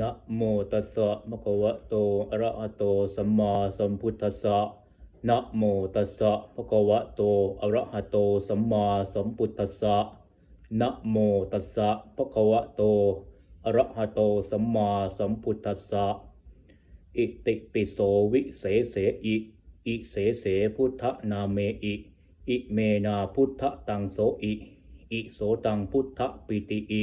นะโมตัสสะภะคะวะโตอะระหะโตสัมมาสัมพุทธัสสะนะโมตัสสะภะคะวะโตอะระหะโตสัมมาสัมพุทธัสสะนะโมตัสสะภะคะวะโตอะระหะโตสัมมาสัมพุทธัสสะอิติปิโสวิเศษเสอิ อิเสเสพุทธนาเมอิ อิเมนาพุทธตังโสอิ อิโสตังพุทธปิติอิ